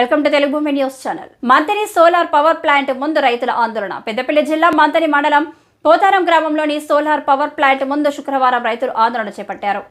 Welcome to Telugu Bhumi news channel. Manthani solar power plant ముందు రైతుల ఆందోళన. పెద్దపల్లి జిల్లా మంతని మండలం పోతారం గ్రామంలోని సోలార్ పవర్ ప్లాంట్ ముందు శుక్రవారం రైతులు ఆందోళన చేపట్టారు.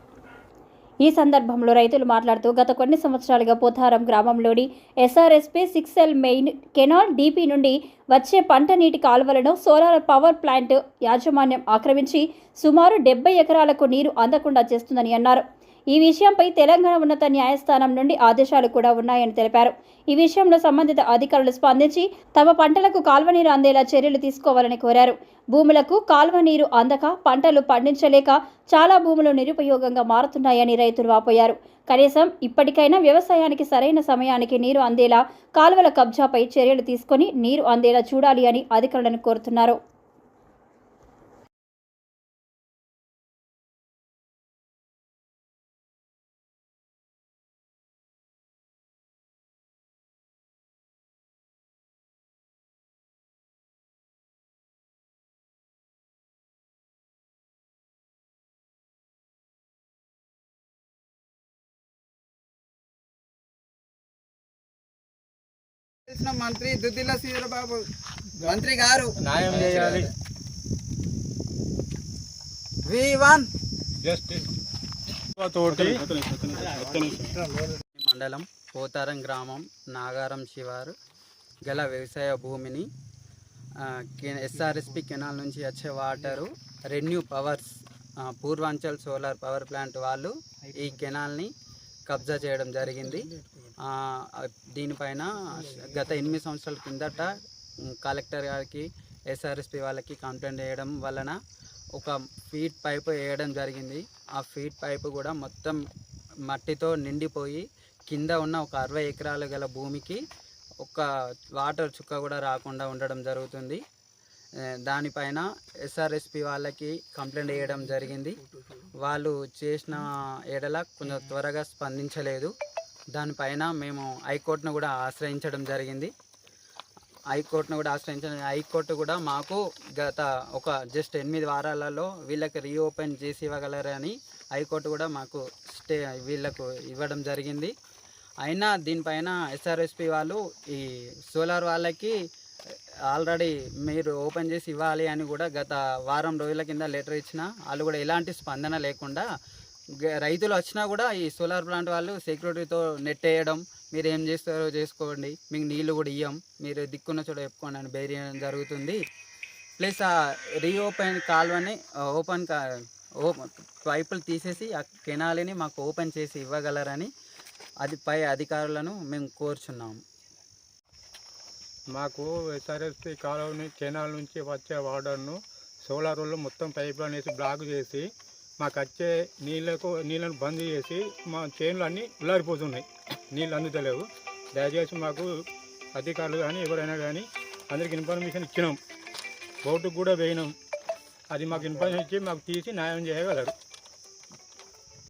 ఈ సందర్భంలో రైతులు మాట్లాడుతూ గత కొన్ని సంవత్సరాలుగా పోతారం గ్రామంలోని S R S P six L main canal D P నుండి వచ్చే పంట నీటి కాలువలను సోలార్ పవర్ ప్లాంట్ యాజమాన్యం ఆక్రమించి సుమారు డెబ్బై ఎకరాలకు నీరు అందకుండా చేస్తుందని అన్నారు. ఈ విషయంపై తెలంగాణ ఉన్నత న్యాయస్థానం నుండి ఆదేశాలు కూడా ఉన్నాయని తెలిపారు. ఈ విషయంలో సంబంధిత అధికారులు స్పందించి తమ పంటలకు కాల్వ నీరు అందేలా చర్యలు తీసుకోవాలని కోరారు. భూములకు కాల్వ నీరు అందక పంటలు పండించలేక చాలా భూములు నిరుపయోగంగా మారుతున్నాయని రైతులు వాపోయారు. కనీసం ఇప్పటికైనా వ్యవసాయానికి సరైన సమయానికి నీరు అందేలా కాలువల కబ్జాపై చర్యలు తీసుకొని నీరు అందేలా చూడాలి అని అధికారులను కోరుతున్నారు. చేసిన మంత్రి దుద్దిల్ల శ్రీధరబాబు మంత్రి గారు. న్యాయం చేయాలి. V one. తోటి మండలం పోతారం గ్రామం నాగారం శివారు గల వ్యవసాయ భూమిని S R S P canal నుంచి వచ్చే water renew powers Purvanchal solar power plant వాళ్ళు ఈ కెనాల్ని కబ్జా చేయడం జరిగింది. దీనిపైన గత ఎనిమిది సంవత్సరాల కిందట కలెక్టర్ గారికి ఎస్ఆర్ఎస్పి వాళ్ళకి కంప్లైంట్ చేయడం వలన ఒక ఫీట్ పైపు వేయడం జరిగింది. ఆ ఫీట్ పైపు కూడా మొత్తం మట్టితో నిండిపోయి కింద ఉన్న ఒక అరవై ఎకరాలు గల భూమికి ఒక వాటర్ చుక్క కూడా రాకుండా ఉండడం జరుగుతుంది. దానిపైన ఎస్ఆర్ఎస్పి వాళ్ళకి కంప్లైంట్ చేయడం జరిగింది. వాళ్ళు చేసిన ఎడల కొంచెం త్వరగా స్పందించలేదు. దానిపైన మేము హైకోర్టును కూడా ఆశ్రయించడం జరిగింది. హైకోర్టును కూడా ఆశ్రయించడం హైకోర్టు కూడా మాకు గత ఒక జస్ట్ ఎనిమిది వారాలలో వీళ్ళకి రీఓపెన్ చేసి ఇవ్వగలరని హైకోర్టు కూడా మాకు స్టే వీళ్ళకు ఇవ్వడం జరిగింది. అయినా దీనిపైన ఎస్ఆర్ఎస్పి వాళ్ళు ఈ సోలార్ వాళ్ళకి ఆల్రెడీ మీరు ఓపెన్ చేసి ఇవ్వాలి అని కూడా గత వారం రోజుల కింద లెటర్ ఇచ్చిన వాళ్ళు కూడా ఎలాంటి స్పందన లేకుండా గ- రైతులు వచ్చినా కూడా ఈ సోలార్ ప్లాంట్ వాళ్ళు సెక్యూరిటీతో నెట్టేయడం మీరు ఏం చేస్తారో చేసుకోండి మీకు నీళ్ళు కూడా ఇయ్యం మీరు దిక్కున్న చోట చెప్పుకోండి అని బెదిరియడం జరుగుతుంది. ప్లస్ ఆ రీఓపెన్ కాల్వని ఓపెన్ కా పైపులు తీసేసి ఆ కెనాలిని మాకు ఓపెన్ చేసి ఇవ్వగలరని అది పై అధికారులను మేము కోరుచున్నాము మాకు ఎస్ఆర్ఎస్పి కాలువని కెనాల్ నుంచి వచ్చే వాటర్ను సోలార్ మొత్తం పైప్ అనేసి బ్లాక్ చేసి మాకు వచ్చే నీళ్ళకు నీళ్ళను బంద్ చేసి మా చేనులు అన్నీ ఉల్లారిపోతున్నాయి నీళ్ళు అందుతలేవు. దయచేసి మాకు అధికారులు కానీ ఎవరైనా కానీ అందరికి ఇన్ఫర్మేషన్ ఇచ్చినాం. బోటుకు కూడా వేయినాం అది మాకు ఇన్ఫర్మేషన్ ఇచ్చి మాకు తీసి న్యాయం చేయగలరు.